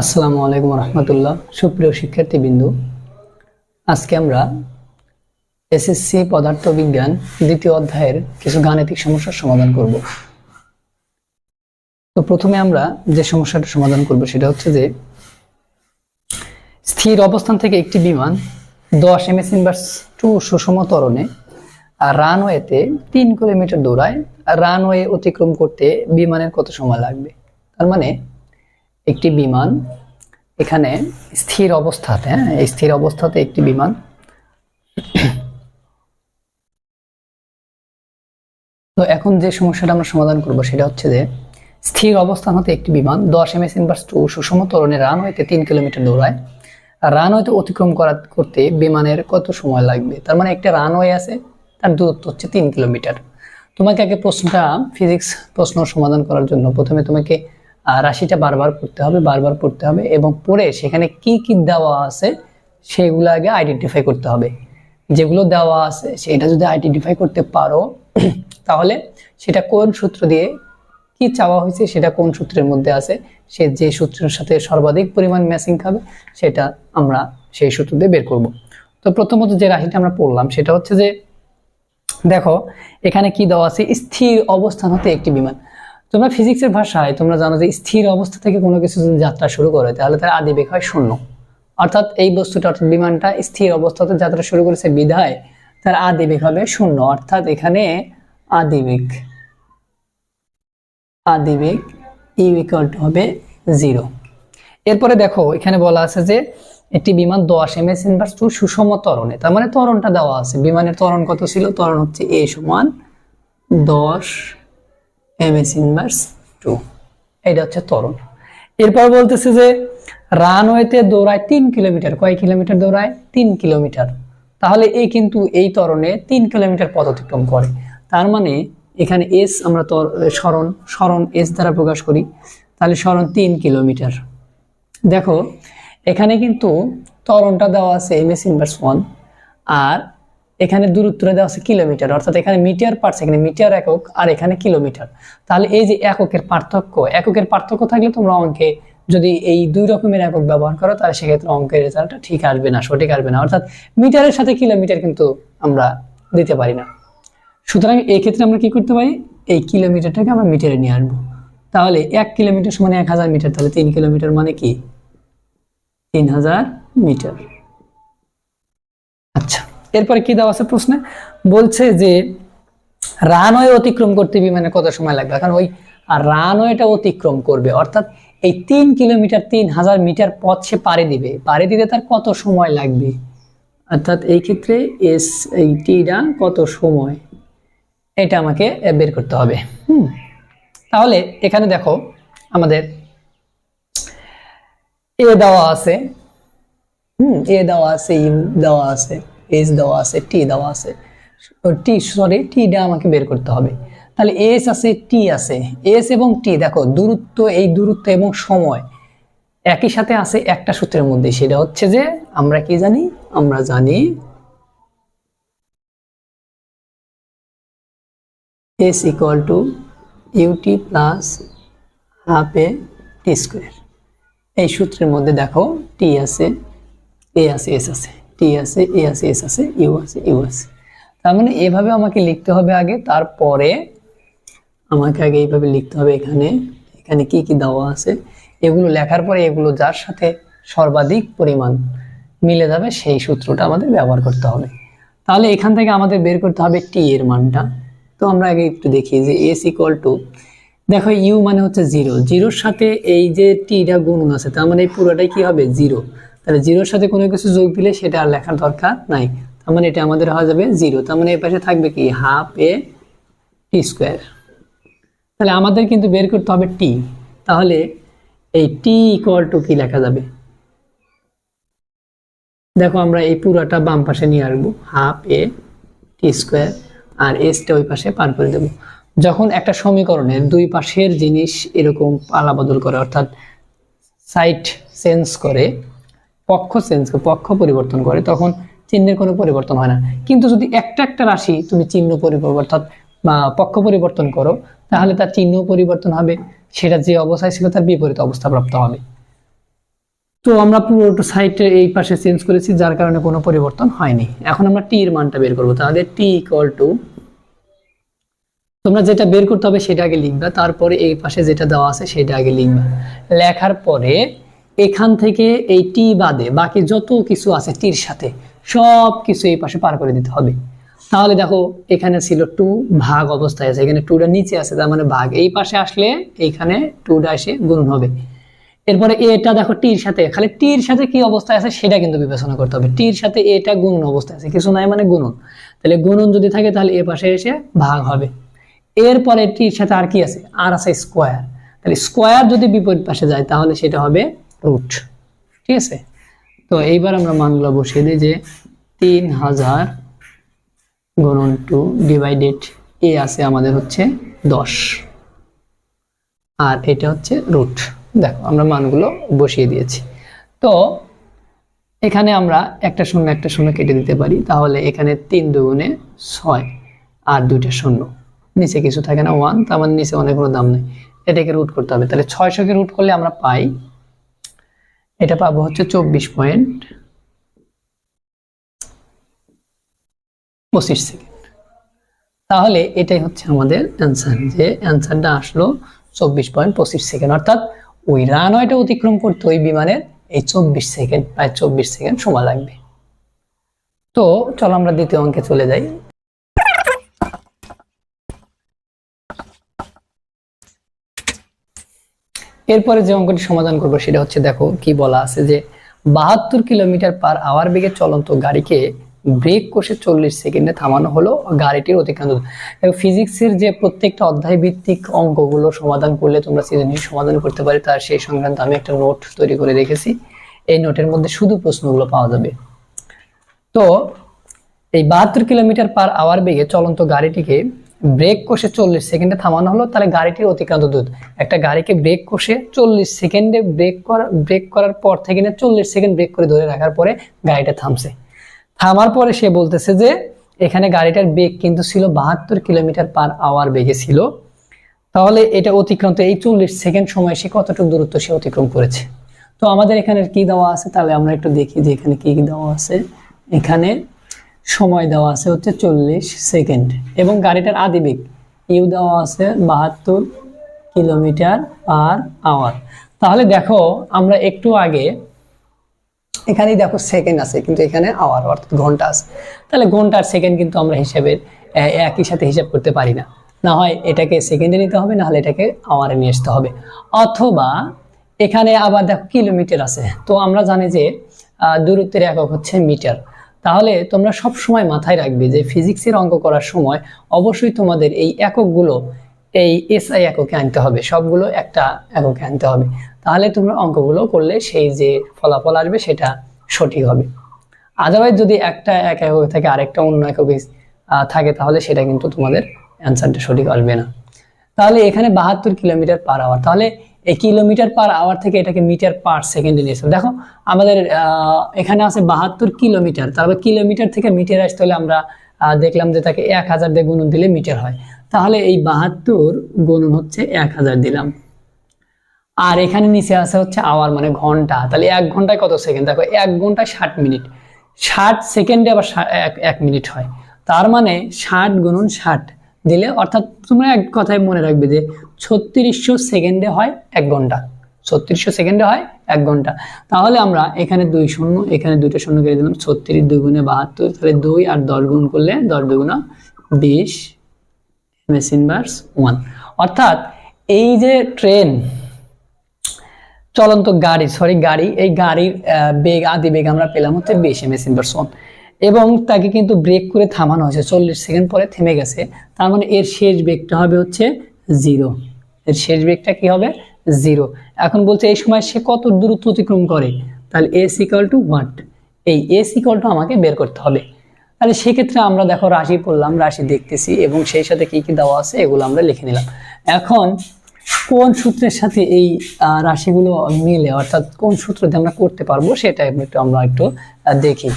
আসসালামু আলাইকুম রহমতুল্লাহ। সুপ্রিয় শিক্ষার্থীবৃন্দু, আজকে আমরা এসএসসি পদার্থ বিজ্ঞান দ্বিতীয় অধ্যায়ের কিছু গাণিতিক সমস্যার সমাধান করব। তো প্রথমে আমরা যে সমস্যাটা সমাধান করব সেটা হচ্ছে যে, স্থির অবস্থান থেকে একটি বিমান দশ এম এস ইনভার্স টু সুষম তরণে আর রানওয়েতে তিন কিলোমিটার দৌড়ায়, রানওয়ে অতিক্রম করতে বিমানের কত সময় লাগবে? তার মানে একটি বিমান এখানে স্থির অবস্থাতে হ্যাঁ এই স্থির অবস্থাতে একটি বিমান তো এখন যে সমস্যাটা আমরা সমাধান করব সেটা হচ্ছে যে স্থির অবস্থান হতে একটি বিমান দশ এম এস ইনভার্স টু সুষম ত্বরণে রানওয়েতে তিন কিলোমিটার দৌড়ায়। রানওয়েতে অতিক্রম করা করতে বিমানের কত সময় লাগবে? তার মানে একটা রানওয়ে আছে, তার দূরত্ব হচ্ছে তিন কিলোমিটার। তোমাকে আগে প্রশ্নটা ফিজিক্স প্রশ্ন সমাধান করার জন্য প্রথমে তোমাকে রাশিটা বারবার পড়তে হবে, বারবার পড়তে হবে এবং পড়ে সেখানে কি কি দেওয়া আছে সেগুলো আগে আইডেন্টিফাই করতে হবে। যেগুলো দেওয়া আছে সেটা যদি আইডেন্টিফাই করতে পারো, তাহলে সেটা কোন সূত্র দিয়ে কি চাওয়া হয়েছে সেটা কোন সূত্রের মধ্যে আছে, সে যে সূত্রের সাথে সর্বাধিক পরিমাণ ম্যাচিং খাবে সেটা আমরা সেই সূত্র দিয়ে বের করব। তো প্রথমত যে রাশিটা আমরা পড়লাম সেটা হচ্ছে যে, দেখো, এখানে কি দেওয়া আছে? স্থির অবস্থান হতে একটি বিমান। তোমরা ফিজিক্সের ভাষায়, তোমরা জানো যে স্থির অবস্থা থেকে কোনো কিছু যদি যাত্রা শুরু করে, তাহলে তার আদি বেগ হয় শূন্য। অর্থাৎ এই বস্তুটা, অর্থাৎ বিমানটা স্থির অবস্থাতে যাত্রা শুরু করেছে বিধায়, তার আদি বেগ হবে শূন্য। অর্থাৎ এখানে আদি বেগ আদি বেগ ইকুয়াল টু হবে জিরো এরপরে দেখো, এখানে বলা আছে যে একটি বিমান দশ এম এস ইনভার্স টু সুষম ত্বরণে, তার মানে ত্বরণটা দেওয়া আছে। বিমানের ত্বরণ কত ছিল? ত্বরণ হচ্ছে এ সমান দশ এম এস ইনভার্স টু এটা হচ্ছে ত্বরণ এরপর বলতেছে যে, রানওয়েতে দৌড়ায় তিন কিলোমিটার। কয় কিলোমিটার দৌড়ায়? তিন কিলোমিটার। তাহলে এই কিন্তু এই ত্বরণে তিন কিলোমিটার পথ অতিক্রম করে। তার মানে এখানে এস আমরা তর- সরণ সরণ এস দ্বারা প্রকাশ করি। তাহলে সরণ তিন কিলোমিটার। দেখো, এখানে কিন্তু তরণটা দেওয়া আছে এম ইনভার্স ওয়ান আর এখানে দূরত্বটা দেওয়া আছে কিলোমিটার, অর্থাৎ এখানে মিটার পার সেকেন্ড মিটার একক আর এখানে কিলোমিটার। তাহলে এই যে এককের পার্থক্য এককের পার্থক্য থাকলে তোমরা অঙ্কে যদি এই দুই রকমের একক ব্যবহার করো, তাহলে সেক্ষেত্রে অঙ্কের রেজাল্টটা ঠিক আসবে না, সঠিক আসবে না। অর্থাৎ মিটারের সাথে কিলোমিটার কিন্তু আমরা দিতে পারি না। সুতরাং এই ক্ষেত্রে আমরা কি করতে পারি? এই কিলোমিটারটাকে আমরা মিটারে নিয়ে আসব। তাহলে এক কিলোমিটার সমান এক হাজার মিটার, তাহলে তিন কিলোমিটার মানে কি? তিন হাজার মিটার। আচ্ছা। এরপরে কি দেওয়া আছে প্রশ্নে? বলছে যে, রানওয়ে অতিক্রম করতে বিমানের কত সময় লাগবে? কারণ ওই রানওয়েটা অতিক্রম করবে। অর্থাৎ এই তিন কিলোমিটার, তিন হাজার মিটার পথ সে পাড়ি দিবে। পাড়ি দিতে তার কত সময় লাগবে? অর্থাৎ এই ক্ষেত্রে এস এই টিটা কত সময়? এটা আমাকে বের করতে হবে। হুম। তাহলে এখানে দেখো, আমাদের এ দেওয়া আছে। হুম, এ দেওয়া আছে ইউ দেওয়া আছে। এস দেওয়া আছে টি দেওয়া আছে। টি সরি টিটা আমাকে বের করতে হবে। তাহলে এস আছে টি আছে। এস এবং টি দেখো, দূরত্ব, এই দূরত্ব এবং সময় একই সাথে আছে একটা সূত্রের মধ্যে। সেটা হচ্ছে যে, আমরা কি জানি? আমরা জানি S equal to U T plus half A T square এই সূত্রের মধ্যে দেখো টি আছে এ আছে এস আছে। টি আছে, এ আছে, এস আছে ইউ আছে ইউ আছে। তার মানে এভাবে আমাকে লিখতে হবে আগে, তারপরে আমাকে আগে এইভাবে লিখতে হবে এখানে। এখানে কি কি দেওয়া আছে? এগুলো লেখার পরে এগুলো যার সাথে সর্বাধিক পরিমাণ মিলে যাবে, সেই সূত্রটা আমাদের ব্যবহার করতে হবে। তাহলে এখান থেকে আমাদের বের করতে হবে টি এর মানটা। তো আমরা আগে একটু দেখি যে এস ইকুয়াল টু, দেখো ইউ মানে হচ্ছে জিরো। জিরোর সাথে এই যে টিটা গুণন আছে, তার মানে এই পুরোটাই কি হবে? জিরো। তাহলে জিরোর সাথে কোনো কিছু যোগ দিলে সেটা আর লেখার দরকার নাই। তার মানে এটা আমাদের হয়ে যাবে জিরো। তার মানে এই পাশে থাকবে কি? Half A T square. তাহলে আমাদের কিন্তু বের করতে হবে টি। তাহলে এই টি ইকুয়াল টু কি লেখা যাবে? দেখো আমরা এই পুরাটা বাম পাশে নিয়ে আসব। হাফ এ টি স্কোয়ার। আর এসটা ওই পাশে পার করে দেব। যখন একটা সমীকরণের দুই পাশের জিনিস এরকম পালা বদল করে, অর্থাৎ সাইট চেঞ্জ করে পক্ষ চেঞ্জ পক্ষ পরিবর্তন করে, তখন চিহ্নের কোনো পরিবর্তন হয় না। কিন্তু যদি একটা একটা রাশি তুমি চিহ্ন পরিবর্তন অর্থাৎ পক্ষ পরিবর্তন করো, তাহলে তার চিহ্ন পরিবর্তন হবে, সেটা যে অবস্থায় ছিল তার বিপরীত অবস্থা প্রাপ্ত হবে। তো আমরা পুরো সাইডে এই পাশে চেঞ্জ করেছি, যার কারণে কোনো পরিবর্তন হয়নি। এখন আমরা টি এর মানটা বের করব। তাহলে টি ইকুয়াল টু তোমরা যেটা বের করতে হবে সেটা আগে লিখবা, তারপরে এই পাশে যেটা দেওয়া আছে সেটা আগে লিখবা। লেখার পরে এখান থেকে এই টি বাদে বাকি যত কিছু আছে টির সাথে সব কিছু এই পাশে পার করে দিতে হবে। তাহলে দেখো, এখানে ছিল টু ভাগ অবস্থায় আছে, এখানে টুটা নিচে আছে, তার মানে ভাগ। এই পাশে আসলে এইখানে টুটা এসে গুণ হবে। এরপরে এটা দেখো টির সাথে, খালি টির সাথে কি অবস্থায় আছে সেটা কিন্তু বিবেচনা করতে হবে। টির সাথে এটা গুণন অবস্থায় আছে, কিছু নাই মানে গুণন। তাহলে গুণন যদি থাকে তাহলে এ পাশে এসে ভাগ হবে। এরপরে টির সাথে আর কি আছে? আর আছে স্কোয়ার তাহলে স্কোয়ার যদি বিপরীত পাশে যায়, তাহলে সেটা হবে রুট ঠিক আছে? তো এইবার আমরা মানগুলো বসিয়ে দিই যে তিন হাজার গুণন টু ডিভাইডেড এ আছে আমাদের হচ্ছে দশ। আর এটা হচ্ছে রুট। দেখো, আমরা মানগুলো বসিয়ে দিয়েছি। তো এখানে আমরা একটা শূন্য একটা শূন্য কেটে দিতে পারি। তাহলে এখানে তিন দুগুণে ছয় আর দুইটা শূন্য। নিচে কিছু থাকে না, ওয়ান, তার মানে নিচে অনেক কোনো দাম নেই। এটাকে রুট করতে হবে। তাহলে ছয়শোকে রুট করলে আমরা পাই এটা পাবো হচ্ছে চব্বিশ পয়েন্ট পঁচিশ সেকেন্ড। তাহলে এটাই হচ্ছে আমাদের অ্যান্সার, যে অ্যান্সারটা আসলো চব্বিশ পয়েন্ট পঁচিশ সেকেন্ড। অর্থাৎ ওই রানওয়েটা অতিক্রম করতে ওই বিমানের এই চব্বিশ সেকেন্ড, প্রায় চব্বিশ সেকেন্ড সময় লাগবে। তো চলো আমরা দ্বিতীয় অঙ্কে চলে যাই। এরপরে যে অঙ্কটি সমাধান করব সেটা হচ্ছে দেখো, কি বলা আছে যে বাহাত্তর কিলোমিটার পার আওয়ার বেগে চলন্ত গাড়িকে ব্রেক কষে চল্লিশ সেকেন্ডে থামানো হলো গাড়িটির অতিক্রান্ত। ফিজিক্সের যে প্রত্যেকটা অধ্যায় ভিত্তিক অঙ্কগুলো সমাধান করলে তোমরা সৃজনশীল সমাধান করতে পারে, তার সেই সংক্রান্ত আমি একটা নোট তৈরি করে রেখেছি। এই নোটের মধ্যে শুধু প্রশ্নগুলো পাওয়া যাবে। তো, এই বাহাত্তর কিলোমিটার পার আওয়ার বেগে চলন্ত গাড়িটিকে ব্রেক কষে চল্লিশ সেকেন্ডে থামানো হলো, তাহলে গাড়িটির অতিক্রান্ত দূর একটা গাড়িকে ব্রেক কষে চল্লিশ সেকেন্ডে ব্রেক করা, ব্রেক করার পর থেকে না চল্লিশ সেকেন্ড ব্রেক করে ধরে রাখার পরে গাড়িটা থামছে। থামার পরে সে বলতেছে যে, এখানে গাড়িটার বেগ কিন্তু ছিল বাহাত্তর কিলোমিটার পার আওয়ার বেগে ছিল। তাহলে এটা অতিক্রান্ত, এই চল্লিশ সেকেন্ড সময় সে কতটুকু দূরত্ব সে অতিক্রম করেছে? তো আমাদের এখানে কি দেওয়া আছে, তাহলে আমরা একটু দেখি যে এখানে কি কি দেওয়া আছে। এখানে সময় দেওয়া আছে হচ্ছে চল্লিশ সেকেন্ড। এবং গাড়িটার আদি বেগ ইউ দেওয়া আছে বাহাত্তর কিলোমিটার পার আওয়ার। তাহলে দেখো, আমরা একটু আগে, এখানেই দেখো সেকেন্ড আছে, কিন্তু এখানে আওয়ার, অর্থাৎ ঘণ্টা আছে। তাহলে ঘণ্টার সেকেন্ড কিন্তু আমরা হিসাবের একই সাথে হিসাব করতে পারি না। না হয় এটাকে সেকেন্ডে নিতে হবে, না হলে এটাকে আওয়ারে নিয়ে আসতে হবে। অথবা, এখানে আবার দেখো কিলোমিটার আছে। তো আমরা জানি যে দূরত্বের একক হচ্ছে মিটার। তাহলে তোমরা সব সময় মাথায় রাখবে যে ফিজিক্সের অঙ্ক করার সময় অবশ্যই তোমাদের এই এককগুলো, এই এসআই এককে আনতে হবে, সবগুলো একটা এককে আনতে হবে। তাহলে তোমরা অঙ্কগুলো করলে সেই যে ফলাফল আসবে সেটা সঠিক হবে। আদারওয়াইজ যদি একটা এক একক থেকে আরেকটা অন্য এককে থাকে তাহলে সেটা কিন্তু তোমাদের অ্যান্সারটা সঠিক আসবে না। তাহলে এখানে বাহাত্তর কিলোমিটার পার আওয়ার তাহলে এই কিলোমিটার পার আওয়ার থেকে এটাকে মিটার পার সেকেন্ডে নিয়েছে। দেখো, আমাদের এখানে আছে বাহাত্তর কিলোমিটার। তারপর কিলোমিটার থেকে মিটার আসতে হলে আমরা দেখলাম যে তাকে এক হাজার দিয়ে গুণন দিলে মিটার হয়। তাহলে এই বাহাত্তর গুণন হচ্ছে এক হাজার দিলাম। আর এখানে নিচে আছে হচ্ছে আওয়ার মানে ঘণ্টা। তাহলে এক ঘন্টায় কত সেকেন্ড দেখো, এক ঘন্টায় ষাট মিনিট ষাট সেকেন্ডে আবার এক মিনিট হয়। তার মানে ষাট গুণন ষাট। দিলে, অর্থাৎ তোমরা এক কথায় মনে রাখবে যে ছত্রিশশো সেকেন্ডে হয় এক ঘণ্টা। ছত্রিশশো সেকেন্ডে হয় এক ঘণ্টা। তাহলে আমরা এখানে দুই শূন্য, এখানে দুইটা শূন্য কেটে দিলাম, ছত্রিশ দুই গুণে বাহাত্তর, তাহলে দুই আর দশ গুণ করলে দশ দুগুণা বিশ এমএস ইনভার্স ওয়ান অর্থাৎ এই যে ট্রেন, চলন্ত গাড়ি সরি গাড়ি, এই গাড়ির বেগ, আদি বেগ আমরা পেলাম হচ্ছে বিশ এমএস ইনভার্স ওয়ান এবং তাকে কিন্তু ব্রেক করে থামানো হয়েছে। চল্লিশ সেকেন্ড পরে থেমে গেছে। তার মানে এর শেষ বেগটা হবে হচ্ছে জিরো এর শেষ বেগটা কি হবে? জিরো এখন বলছে, এই সময় সে কত দূরত্ব অতিক্রম করে? তাহলে এস ইকাল টু হোয়াট এই এস ইকাল টু আমাকে বের করতে হবে। তাহলে সেক্ষেত্রে আমরা দেখো, রাশি পড়লাম, রাশি দেখতেছি, এবং সেই সাথে কি কি দেওয়া আছে, এগুলো আমরা লিখে নিলাম। এখন কোন সূত্রের সাথে এই রাশিগুলো মিলে, অর্থাৎ কোন সূত্র দিয়ে আমরা করতে পারব, সেটা একটু আমরা একটু দেখি।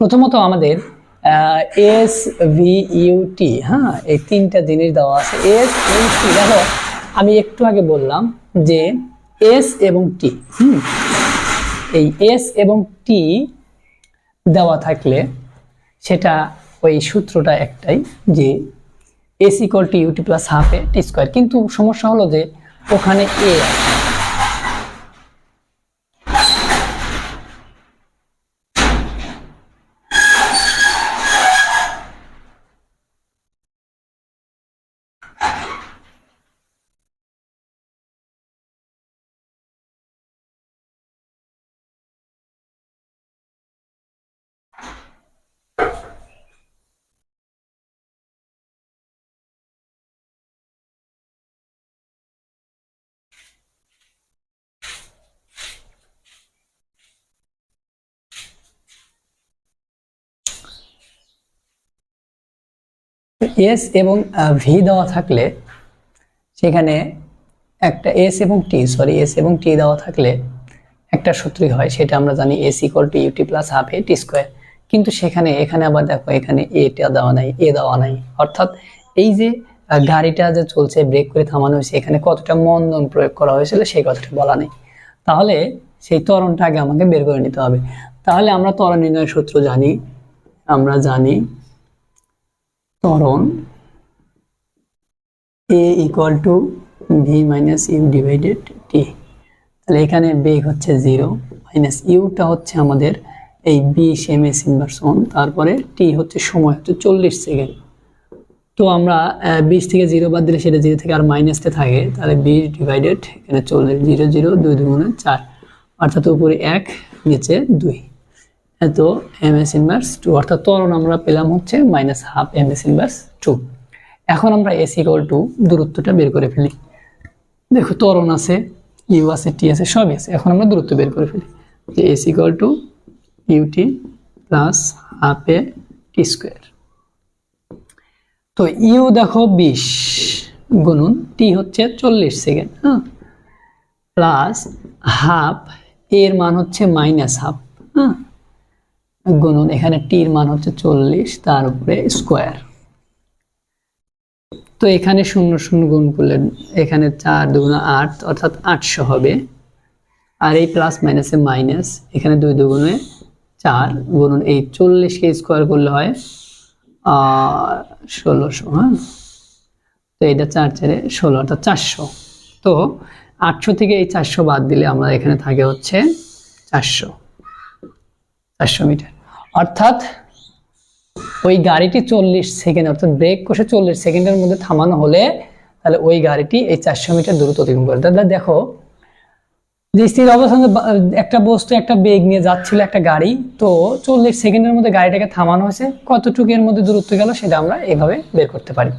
প্রথমত আমাদের এস ভি ইউটি হ্যাঁ এই তিনটা জিনিস দেওয়া আছে। এস ইউ টি দেখো, আমি একটু আগে বললাম যে এস এবং টি হুম, এই এস এবং টি দেওয়া থাকলে সেটা ওই সূত্রটা একটাই যে S equal to U T plus half A T square কিন্তু সমস্যা হলো যে ওখানে এ আছে। এস এবং ভি দেওয়া থাকলে সেখানে একটা এস এবং টি সরি এস এবং টি দেওয়া থাকলে একটা সূত্রই হয়, সেটা আমরা জানি S equal to U T plus half A T square কিন্তু সেখানে, এখানে আবার দেখো, এখানে এটা দেওয়া নাই এ দেওয়া নাই। অর্থাৎ এই যে গাড়িটা যে চলছে ব্রেক করে থামানো হয়েছে, এখানে কতটা মন্দন প্রয়োগ করা হয়েছিল, সেই কথাটা বলা নেই। তাহলে সেই ত্বরণটা আগে আমাকে বের করে নিতে হবে। তাহলে আমরা ত্বরণ নির্ণয়ের সূত্র জানি, আমরা জানি ত্বরণ A equal to V minus U divided T তাহলে এখানে বেগ হচ্ছে জিরো মাইনাস ইউটা হচ্ছে আমাদের এই বিশ এম এস ইনভার্স ওয়ান তারপরে টি হচ্ছে সময় হচ্ছে চল্লিশ সেকেন্ড তো আমরা বিশ থেকে জিরো বাদ দিলে সেটা জিরো থেকে আর মাইনাসতে থাকে, তাহলে বিশ ডিভাইডেড এখানে চল্লিশ জিরো জিরো দুই দুগুণে চার, অর্থাৎ উপরে এক, নিচে দুই। এত এম এস ইনভার্স টু অর্থাৎ ত্বরণ আমরা পেলাম হচ্ছে minus half M S inverse two এখন আমরা এস ইকুয়াল টু দূরত্বটা বের করে ফেলি। দেখো, ত্বরণ আছে ইউ আছে টি আছে, সবই আছে। এখন আমরা দূরত্ব বের করে ফেলি। যে S equal to U T plus half A T square তো ইউ দেখো বিশ গুণন টি হচ্ছে চল্লিশ সেকেন্ড হ্যাঁ? প্লাস হাফ এর মান হচ্ছে মাইনাস হাফ হ্যাঁ? গুণন, এখানে টির মান হচ্ছে চল্লিশ, তার উপরে স্কোয়ার তো এখানে শূন্য শূন্য গুণ করলে এখানে চার দুগুণ আট, অর্থাৎ আটশো হবে। আর এই প্লাস মাইনাসে মাইনাস এখানে দুই দুগুণে চার গুণন, এই চল্লিশকে স্কোয়ার করলে হয় ষোলোশো হ্যাঁ? তো এটা চার চারে ষোলো, অর্থাৎ চারশো। তো আটশো থেকে এই চারশো বাদ দিলে আমরা এখানে থাকে হচ্ছে চারশো। চারশো মিটার। অর্থাৎ ওই গাড়িটি চল্লিশ সেকেন্ড, অর্থাৎ ব্রেক কষে চল্লিশ সেকেন্ডের মধ্যে থামানো হলে তাহলে ওই গাড়িটি এই চারশো মিটার দূরত্ব অতিক্রম করে। দাদা দেখো, যে স্থির অবস্থানে একটা বস্তু, একটা বেগ নিয়ে যাচ্ছিল একটা গাড়ি, তো চল্লিশ সেকেন্ডের মধ্যে গাড়িটাকে থামানো হয়েছে। কতটুকু এর মধ্যে দূরত্ব গেল সেটা আমরা এভাবে বের করতে পারি।